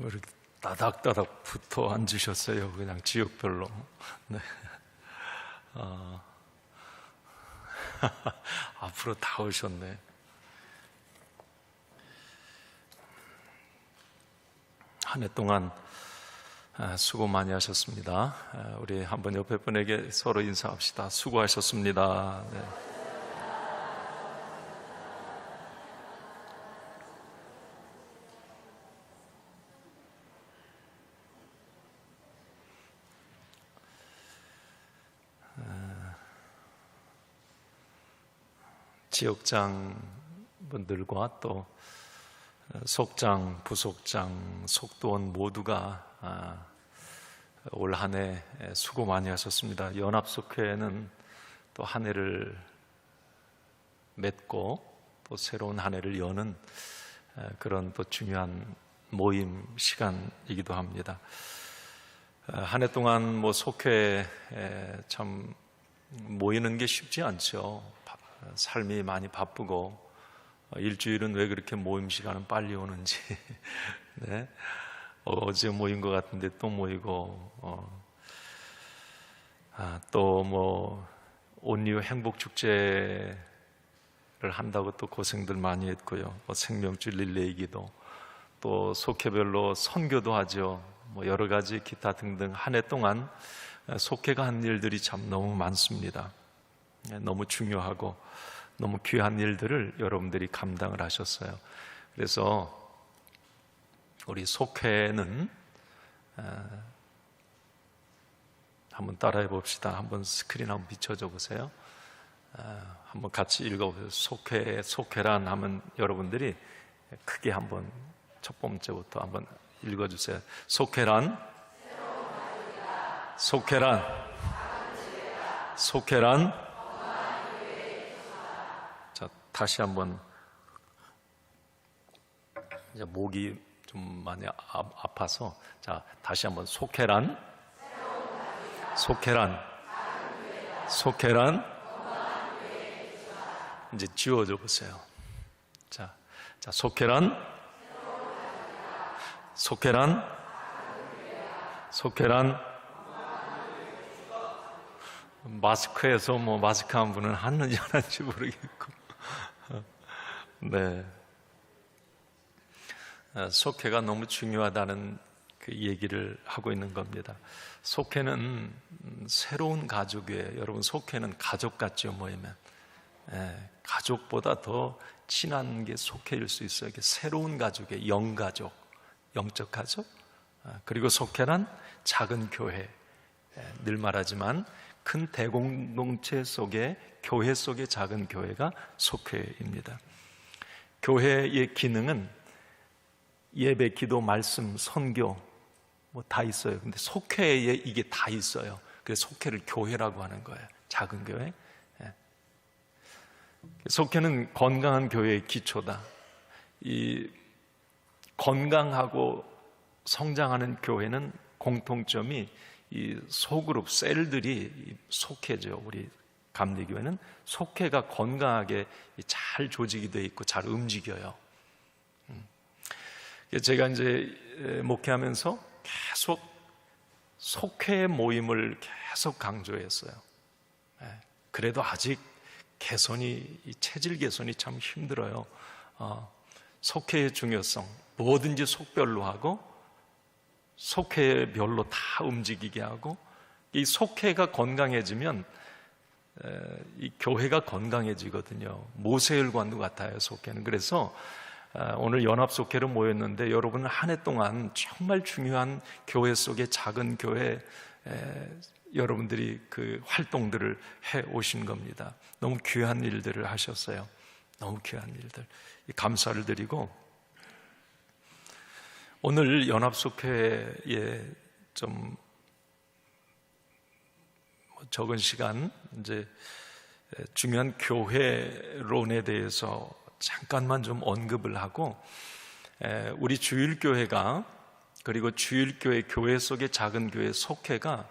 이렇게 따닥따닥 붙어 앉으셨어요. 그냥 지역별로. 네. 어. 앞으로 다 오셨네. 한 해 동안 아, 수고 많이 하셨습니다. 아, 우리 한번 옆에 분에게 서로 인사합시다. 수고하셨습니다. 네. 지역장 분들과 또 속장, 부속장, 속도원 모두가 아, 올한 해 수고 많이 하셨습니다. 연합속회는 또 한 해를 맺고 또 새로운 한 해를 여는 에, 그런 또 중요한 모임 시간이기도 합니다. 한 해 동안 뭐 속회 에, 참 모이는 게 쉽지 않죠. 바- 삶이 많이 바쁘고 어, 일주일은 왜 그렇게 모임 시간은 빨리 오는지 네. 어제 모인 것 같은데 또 모이고 어. 아, 또뭐 온리오 행복 축제를 한다고 또 고생들 많이 했고요. 뭐 생명주 릴레이기도 또 속회별로 선교도 하죠. 뭐 여러 가지 기타 등등 한 해 동안 속회가 한 일들이 참 너무 많습니다. 예, 너무 중요하고 너무 귀한 일들을 여러분들이 감당을 하셨어요. 그래서 우리 속회는 어, 한번 따라해 봅시다. 한번 스크린 한번 비춰줘 보세요. 어, 한번 같이 읽어보세요. 속회, 속회란 하면 여러분들이 크게 한번 첫 번째부터 한번 읽어주세요. 속회란, 속회란, 속회란. 자, 다시 한번. 이제 목이 좀 많이 아, 아파서. 자, 다시 한번. 속회란, 속회란, 속회란. 이제 지워줘 보세요. 자, 자, 속회란, 속회란, 속회란. 마스크에서 뭐 마스크 한 분은 하는지 안 하는지 모르겠고. 네. 아, 속회가 너무 중요하다는 그 얘기를 하고 있는 겁니다. 속회는 음, 새로운 가족이에요. 여러분, 속회는 가족 같죠, 모이면. 예, 가족보다 더 친한 게 속회일 수 있어요. 이게 새로운 가족의 영가족, 영적 가족. 아, 그리고 속회란 작은 교회. 예, 늘 말하지만 큰 대공동체 속에 교회 속의 작은 교회가 속회입니다. 교회의 기능은 예배, 기도, 말씀, 선교 뭐 다 있어요. 근데 속회에 이게 다 있어요. 그래서 속회를 교회라고 하는 거예요. 작은 교회. 예. 속회는 건강한 교회의 기초다. 이 건강하고 성장하는 교회는 공통점이 이 소그룹 셀들이 속회죠. 우리 감리교회는 속회가 건강하게 잘 조직이 되어 있고 잘 움직여요. 음. 제가 이제 목회하면서 계속 속회 모임을 계속 강조했어요. 예. 그래도 아직 개선이 이 체질 개선이 참 힘들어요. 어, 속회의 중요성 뭐든지 속별로 하고 속회별로 다 움직이게 하고 이 속회가 건강해지면 에, 이 교회가 건강해지거든요. 모세혈관도 같아요. 속회는 그래서 아, 오늘 연합 속회로 모였는데 여러분은 한 해 동안 정말 중요한 교회 속의 작은 교회 에, 여러분들이 그 활동들을 해 오신 겁니다. 너무 귀한 일들을 하셨어요. 너무 귀한 일들. 감사를 드리고 오늘 연합속회에 좀 적은 시간 이제 중요한 교회론에 대해서 잠깐만 좀 언급을 하고 우리 주일교회가 그리고 주일교회 교회 속의 작은 교회 속회가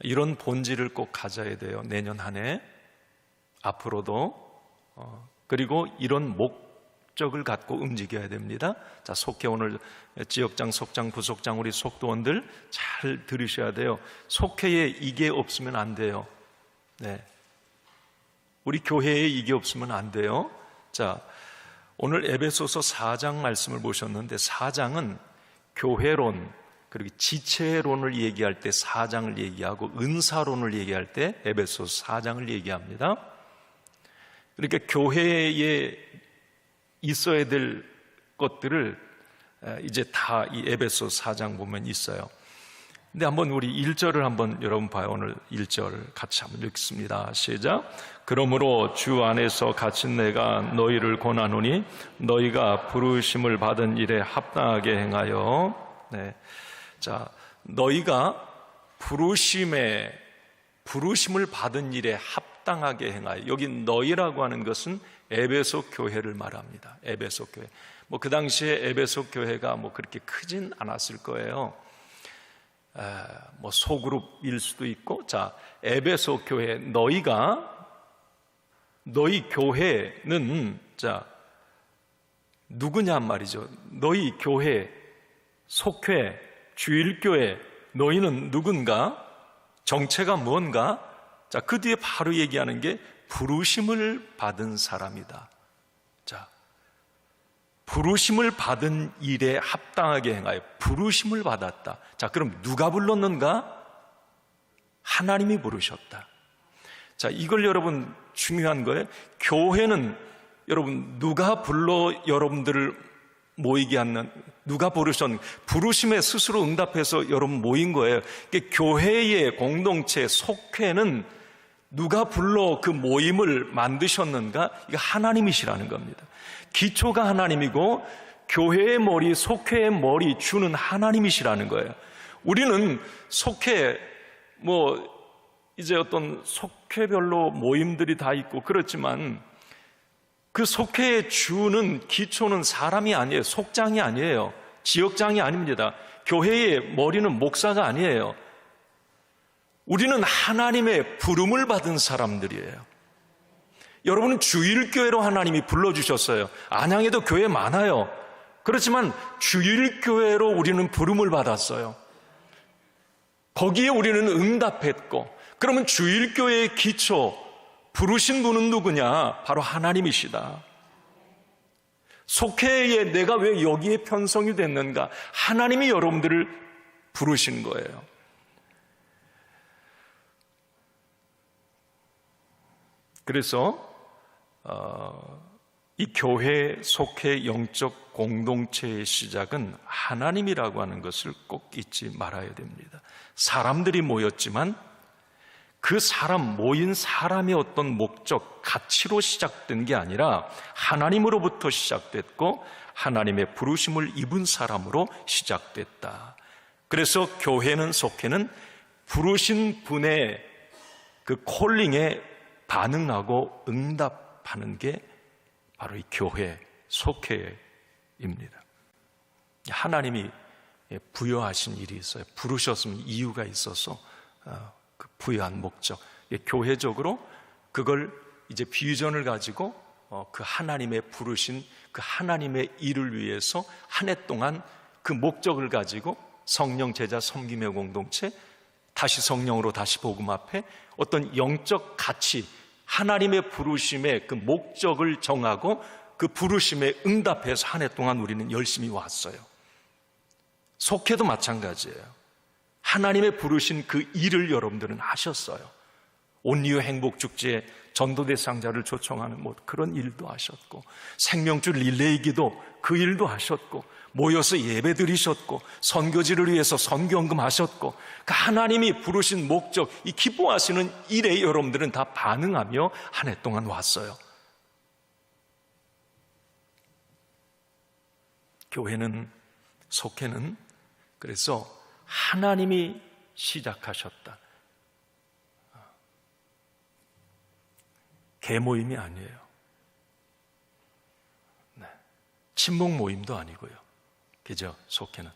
이런 본질을 꼭 가져야 돼요. 내년 한 해 앞으로도 어, 그리고 이런 목 목적을 갖고 움직여야 됩니다. 자, 속해 오늘 지역장, 속장, 부속장 우리 속도원들 잘 들으셔야 돼요. 속해에 이게 없으면 안 돼요. 네. 우리 교회에 이게 없으면 안 돼요. 자, 오늘 에베소서 4장 말씀을 보셨는데 4장은 교회론 그리고 지체론을 얘기할 때 4장을 얘기하고 은사론을 얘기할 때 에베소서 4장을 얘기합니다. 그러니까 교회에 있어야 될 것들을 이제 다 이 에베소 4장 보면 있어요. 근데 한번 우리 1절을 한번 여러분 봐요. 오늘 1절 같이 한번 읽습니다. 시작. 그러므로 주 안에서 갇힌 내가 너희를 권하노니 너희가 부르심을 받은 일에 합당하게 행하여 네. 자, 너희가 부르심에 부르심을 받은 일에 합당하게 행하여 여기 너희라고 하는 것은 에베소 교회를 말합니다. 에베소 교회. 뭐 그 당시에 에베소 교회가 뭐 그렇게 크진 않았을 거예요. 뭐 소그룹일 수도 있고 자 에베소 교회 너희가 너희 교회는 자 누구냐 말이죠. 너희 교회 속회 주일교회 너희는 누군가 정체가 뭔가 자 그 뒤에 바로 얘기하는 게 부르심을 받은 사람이다. 자 부르심을 받은 일에 합당하게 행하여 부르심을 받았다. 자, 그럼 누가 불렀는가? 하나님이 부르셨다. 자, 이걸 여러분 중요한 거예요. 교회는 여러분 누가 불러 여러분들을 모이게 하는 누가 부르셨는 부르심에 스스로 응답해서 여러분 모인 거예요. 교회의 공동체 속회는 누가 불러 그 모임을 만드셨는가? 이거 하나님이시라는 겁니다. 기초가 하나님이고 교회의 머리, 속회의 머리 주는 하나님이시라는 거예요. 우리는 속회 뭐 이제 어떤 속회별로 모임들이 다 있고 그렇지만 그 속회의 주는 기초는 사람이 아니에요. 속장이 아니에요. 지역장이 아닙니다. 교회의 머리는 목사가 아니에요. 우리는 하나님의 부름을 받은 사람들이에요. 여러분은 주일교회로 하나님이 불러주셨어요. 안양에도 교회 많아요. 그렇지만 주일교회로 우리는 부름을 받았어요. 거기에 우리는 응답했고, 그러면 주일교회의 기초, 부르신 분은 누구냐? 바로 하나님이시다. 속회에 내가 왜 여기에 편성이 됐는가? 하나님이 여러분들을 부르신 거예요. 그래서 어, 이 교회 속해 영적 공동체의 시작은 하나님이라고 하는 것을 꼭 잊지 말아야 됩니다. 사람들이 모였지만 그 사람, 모인 사람의 어떤 목적, 가치로 시작된 게 아니라 하나님으로부터 시작됐고 하나님의 부르심을 입은 사람으로 시작됐다. 그래서 교회는 속해는 부르신 분의 그 콜링에 반응하고 응답하는 게 바로 이 교회, 속회입니다. 하나님이 부여하신 일이 있어요. 부르셨으면 이유가 있어서 어, 그 부여한 목적. 교회적으로 그걸 이제 비전을 가지고 어, 그 하나님의 부르신 그 하나님의 일을 위해서 한 해 동안 그 목적을 가지고 성령 제자 섬김의 공동체 다시 성령으로 다시 복음 앞에 어떤 영적 가치 하나님의 부르심의 그 목적을 정하고 그 부르심에 응답해서 한 해 동안 우리는 열심히 왔어요. 속해도 마찬가지예요. 하나님의 부르신 그 일을 여러분들은 하셨어요. 온리오 행복축제에 전도 대상자를 초청하는 뭐 그런 일도 하셨고 생명줄 릴레이기도 그 일도 하셨고 모여서 예배 드리셨고 선교지를 위해서 선교헌금 하셨고 그 하나님이 부르신 목적 이 기뻐하시는 일에 여러분들은 다 반응하며 한 해 동안 왔어요. 교회는 속회는 그래서 하나님이 시작하셨다. 개모임이 아니에요. 네. 친목 모임도 아니고요. 그죠? 속회는.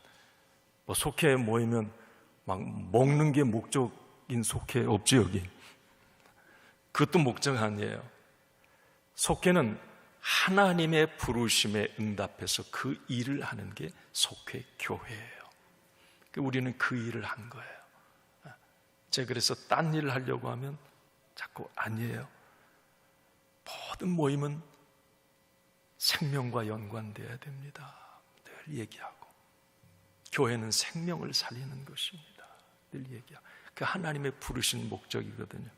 뭐 속회 모이면 막 먹는 게 목적인 속회 없지, 여기. 그것도 목적 아니에요. 속회는 하나님의 부르심에 응답해서 그 일을 하는 게 속회 교회예요. 우리는 그 일을 한 거예요. 제가 그래서 딴 일을 하려고 하면 자꾸 아니에요. 모든 모임은 생명과 연관되어야 됩니다. 늘 얘기하고. 교회는 생명을 살리는 것입니다. 늘 얘기하고. 그 하나님의 부르신 목적이거든요.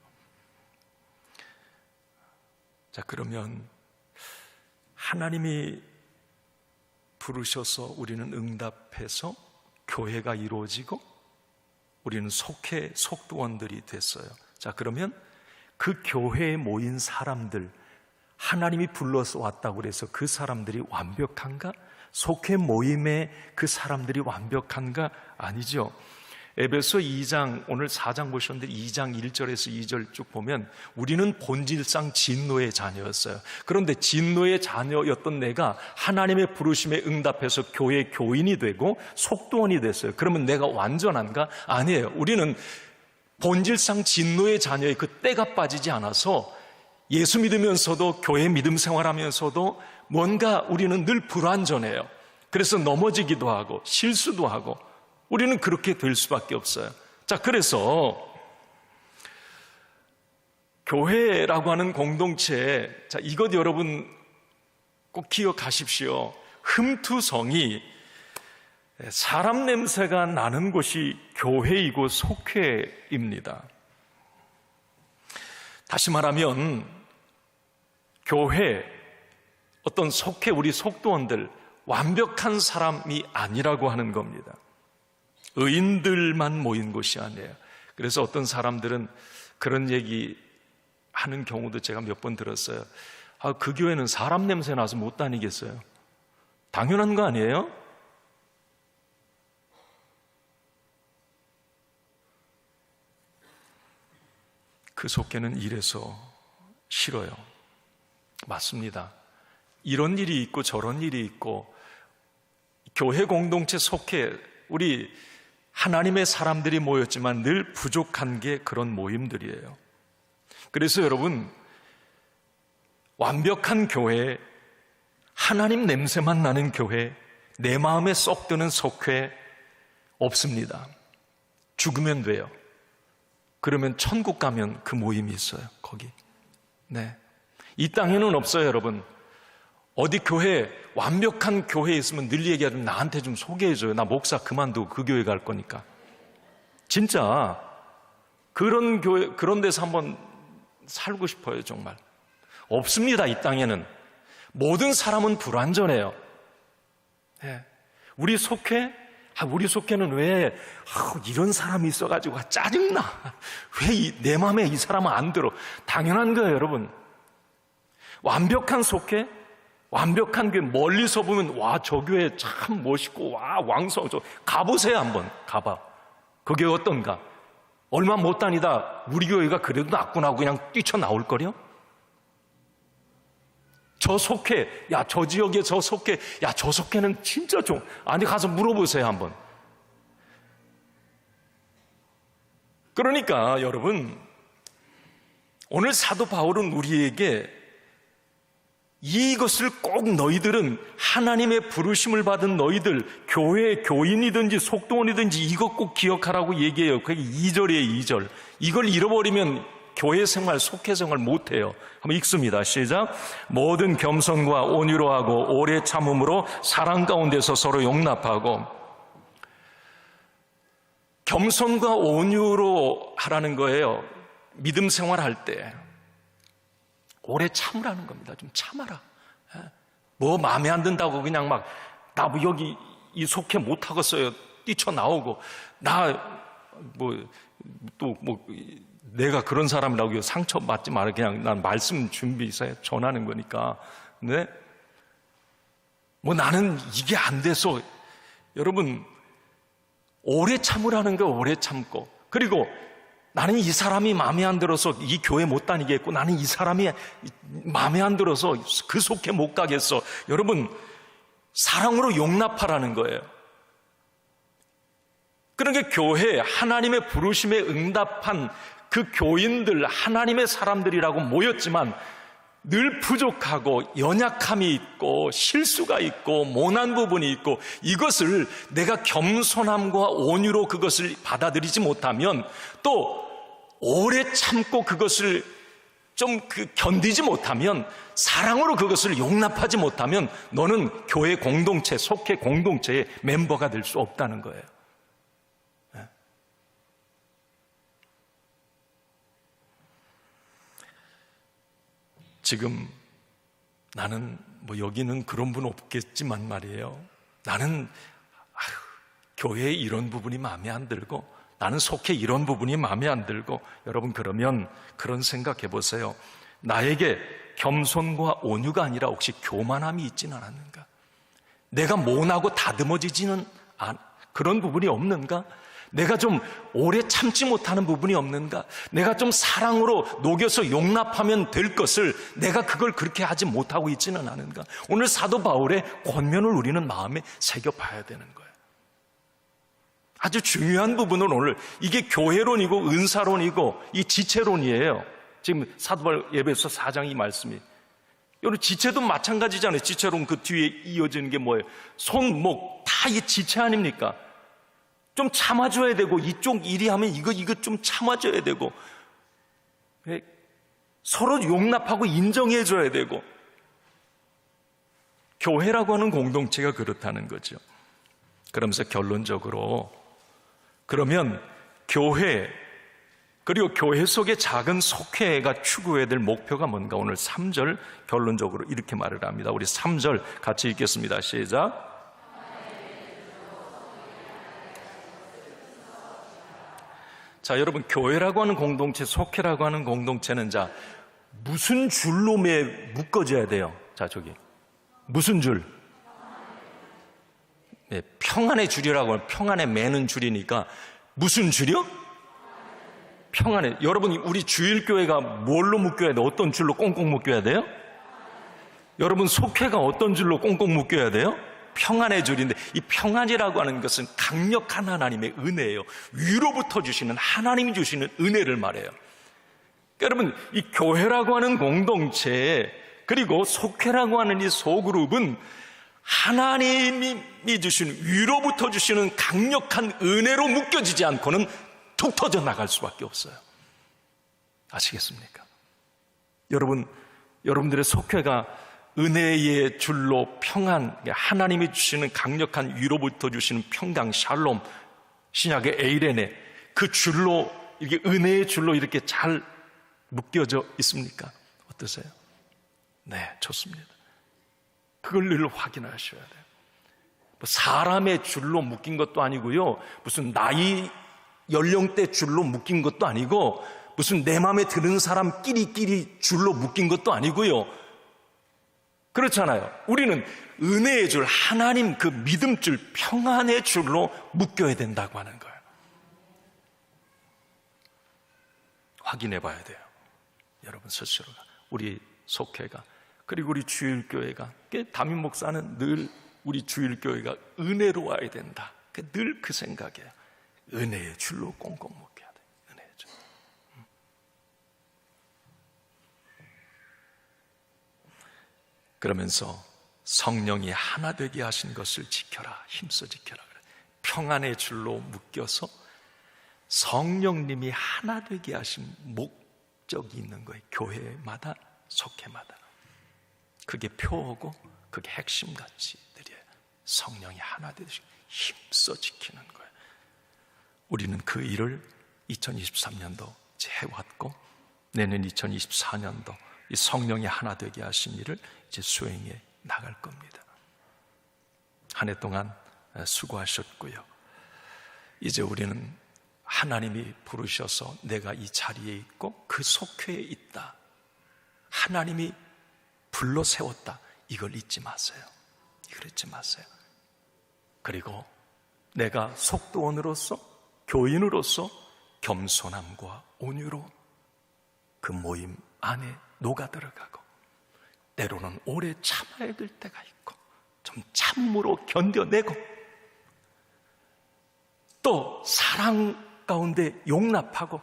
자, 그러면 하나님이 부르셔서 우리는 응답해서 교회가 이루어지고 우리는 속해 속도원들이 됐어요. 자, 그러면 그 교회에 모인 사람들 하나님이 불러서 왔다고 그래서 그 사람들이 완벽한가? 속해 모임에 그 사람들이 완벽한가? 아니죠. 에베소 2장 오늘 4장 보셨는데 2장 1절에서 2절 쭉 보면 우리는 본질상 진노의 자녀였어요. 그런데 진노의 자녀였던 내가 하나님의 부르심에 응답해서 교회 교인이 되고 속도원이 됐어요. 그러면 내가 완전한가? 아니에요. 우리는 본질상 진노의 자녀의 그 때가 빠지지 않아서 예수 믿으면서도 교회 믿음 생활하면서도 뭔가 우리는 늘 불완전해요. 그래서 넘어지기도 하고 실수도 하고 우리는 그렇게 될 수밖에 없어요. 자, 그래서 교회라고 하는 공동체, 자, 이것 여러분 꼭 기억하십시오. 흠투성이 사람 냄새가 나는 곳이 교회이고 속회입니다. 다시 말하면 교회 어떤 속회 우리 속도원들 완벽한 사람이 아니라고 하는 겁니다. 의인들만 모인 곳이 아니에요. 그래서 어떤 사람들은 그런 얘기 하는 경우도 제가 몇 번 들었어요. 아, 그 교회는 사람 냄새 나서 못 다니겠어요. 당연한 거 아니에요? 그 속계는 이래서 싫어요. 맞습니다. 이런 일이 있고 저런 일이 있고 교회 공동체 속해 우리 하나님의 사람들이 모였지만 늘 부족한 게 그런 모임들이에요. 그래서 여러분, 완벽한 교회, 하나님 냄새만 나는 교회, 내 마음에 쏙 드는 속회 없습니다. 죽으면 돼요. 그러면 천국 가면 그 모임이 있어요. 거기. 네. 이 땅에는 없어요, 여러분. 어디 교회, 완벽한 교회에 있으면 늘 얘기하면 나한테 좀 소개해줘요. 나 목사 그만두고 그 교회 갈 거니까. 진짜, 그런 교회, 그런 데서 한번 살고 싶어요, 정말. 없습니다, 이 땅에는. 모든 사람은 불완전해요. 네. 우리 속회, 아, 우리 속회는 왜 아, 이런 사람이 있어가지고 짜증나. 왜 내 마음에 이 사람은 안 들어? 당연한 거예요, 여러분. 완벽한 속회, 완벽한 교회 멀리서 보면 와 저 교회 참 멋있고 와 왕성. 저 가보세요 한번. 가봐. 그게 어떤가? 얼마 못 다니다 우리 교회가 그래도 낫구나 하고 그냥 뛰쳐나올 거려? 저 속해 야 저 지역에 저 속해 야 저 속해는 진짜 좀 아니 가서 물어보세요 한번. 그러니까 여러분 오늘 사도 바울은 우리에게 이것을 꼭 너희들은 하나님의 부르심을 받은 너희들 교회 교인이든지 속동원이든지 이것 꼭 기억하라고 얘기해요. 그게 2절이에요, 2절. 이걸 잃어버리면 교회 생활, 속회 생활 못해요. 한번 읽습니다. 시작. 모든 겸손과 온유로 하고 오래 참음으로 사랑 가운데서 서로 용납하고 겸손과 온유로 하라는 거예요. 믿음 생활할 때. 오래 참으라는 겁니다. 좀 참아라. 예? 뭐 마음에 안 든다고 그냥 막, 나 뭐 여기 이 속해 못하겠어요. 뛰쳐나오고, 나, 뭐, 또, 뭐, 내가 그런 사람이라고 상처 받지 마라. 그냥 난 말씀 준비해서 전하는 거니까. 네? 뭐 나는 이게 안 돼서, 여러분, 오래 참으라는 거 오래 참고, 그리고 나는 이 사람이 마음에 안 들어서 이 교회 못 다니겠고 나는 이 사람이 마음에 안 들어서 그 속해 못 가겠어. 여러분, 사랑으로 용납하라는 거예요. 그러니까 교회, 하나님의 부르심에 응답한 그 교인들, 하나님의 사람들이라고 모였지만 늘 부족하고 연약함이 있고 실수가 있고 모난 부분이 있고 이것을 내가 겸손함과 온유로 그것을 받아들이지 못하면 또 오래 참고 그것을 좀 그 견디지 못하면 사랑으로 그것을 용납하지 못하면 너는 교회 공동체 속해 공동체의 멤버가 될 수 없다는 거예요. 지금 나는 뭐 여기는 그런 분 없겠지만 말이에요. 나는 아휴, 교회에 이런 부분이 마음에 안 들고 나는 속해 이런 부분이 마음에 안 들고 여러분 그러면 그런 생각해 보세요. 나에게 겸손과 온유가 아니라 혹시 교만함이 있지는 않았는가? 내가 모나고 다듬어지지는 않, 그런 부분이 없는가? 내가 좀 오래 참지 못하는 부분이 없는가? 내가 좀 사랑으로 녹여서 용납하면 될 것을 내가 그걸 그렇게 하지 못하고 있지는 않은가? 오늘 사도 바울의 권면을 우리는 마음에 새겨봐야 되는 거예요. 아주 중요한 부분은 오늘 이게 교회론이고 은사론이고 이 지체론이에요. 지금 사도 바울 예배서 4장 이 말씀이 여러분 지체도 마찬가지잖아요. 지체론 그 뒤에 이어지는 게 뭐예요? 손, 목 다 이 지체 아닙니까? 좀 참아줘야 되고 이쪽 일이 하면 이거 이거 좀 참아줘야 되고 예, 서로 용납하고 인정해줘야 되고 교회라고 하는 공동체가 그렇다는 거죠. 그러면서 결론적으로 그러면 교회 그리고 교회 속의 작은 속회가 추구해야 될 목표가 뭔가 오늘 3절 결론적으로 이렇게 말을 합니다. 우리 3절 같이 읽겠습니다. 시작. 자, 여러분 교회라고 하는 공동체, 속회라고 하는 공동체는 자 무슨 줄로 매 묶어져야 돼요? 자, 저기 무슨 줄? 네, 평안의 줄이라고 하면 평안에 매는 줄이니까 무슨 줄이요? 평안에 여러분 우리 주일교회가 뭘로 묶여야 돼? 어떤 줄로 꽁꽁 묶여야 돼요? 여러분 속회가 어떤 줄로 꽁꽁 묶여야 돼요? 평안의 줄인데 이 평안이라고 하는 것은 강력한 하나님의 은혜예요. 위로부터 주시는 하나님이 주시는 은혜를 말해요. 그러니까 여러분 이 교회라고 하는 공동체 그리고 속회라고 하는 이 소그룹은 하나님이 주시는 위로부터 주시는 강력한 은혜로 묶여지지 않고는 툭 터져 나갈 수밖에 없어요. 아시겠습니까? 여러분, 여러분들의 속회가 은혜의 줄로 평안, 하나님이 주시는 강력한 위로부터 주시는 평강, 샬롬, 신약의 에이레네, 그 줄로, 이게 은혜의 줄로 이렇게 잘 묶여져 있습니까? 어떠세요? 네, 좋습니다. 그걸 늘 확인하셔야 돼요. 뭐 사람의 줄로 묶인 것도 아니고요. 무슨 나이 연령대 줄로 묶인 것도 아니고 무슨 내 마음에 드는 사람끼리끼리 줄로 묶인 것도 아니고요. 그렇잖아요. 우리는 은혜의 줄, 하나님 그 믿음 줄, 평안의 줄로 묶여야 된다고 하는 거예요. 확인해 봐야 돼요. 여러분 스스로가. 우리 속회가. 그리고 우리 주일교회가. 담임 목사는 늘 우리 주일교회가 은혜로 와야 된다. 늘 그 생각이에요. 은혜의 줄로 꽁꽁 묶여야 돼. 은혜의 줄. 그러면서 성령이 하나 되게 하신 것을 지켜라. 힘써 지켜라. 평안의 줄로 묶여서 성령님이 하나 되게 하신 목적이 있는 거예요. 교회마다, 속회마다. 그게 표어고, 그게 핵심 가치들이에요. 성령이 하나 되시 힘써 지키는 거예요. 우리는 그 일을 2023년도 해왔고, 내년 2024년도 이 성령이 하나 되게 하신 일을 이제 수행해 나갈 겁니다. 한 해 동안 수고하셨고요. 이제 우리는 하나님이 부르셔서 내가 이 자리에 있고 그 속회에 있다. 하나님이 불러 세웠다. 이걸 잊지 마세요. 이걸 잊지 마세요. 그리고 내가 속도원으로서 교인으로서 겸손함과 온유로 그 모임 안에 녹아 들어가고 때로는 오래 참아야 될 때가 있고 좀 참으로 견뎌내고 또 사랑 가운데 용납하고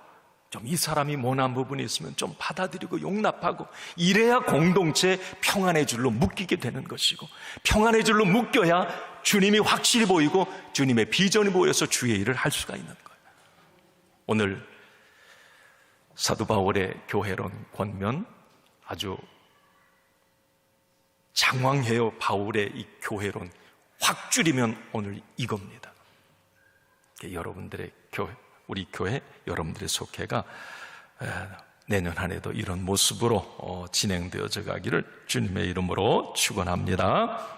좀 이 사람이 모난 부분이 있으면 좀 받아들이고 용납하고 이래야 공동체 평안의 줄로 묶이게 되는 것이고 평안의 줄로 묶여야 주님이 확실히 보이고 주님의 비전이 보여서 주의 일을 할 수가 있는 거예요. 오늘 사도 바울의 교회론 권면 아주 장황해요. 바울의 이 교회론 확 줄이면 오늘 이겁니다. 여러분들의 교회, 우리 교회, 여러분들의 속회가 내년 한 해도 이런 모습으로 어, 진행되어져 가기를 주님의 이름으로 축원합니다.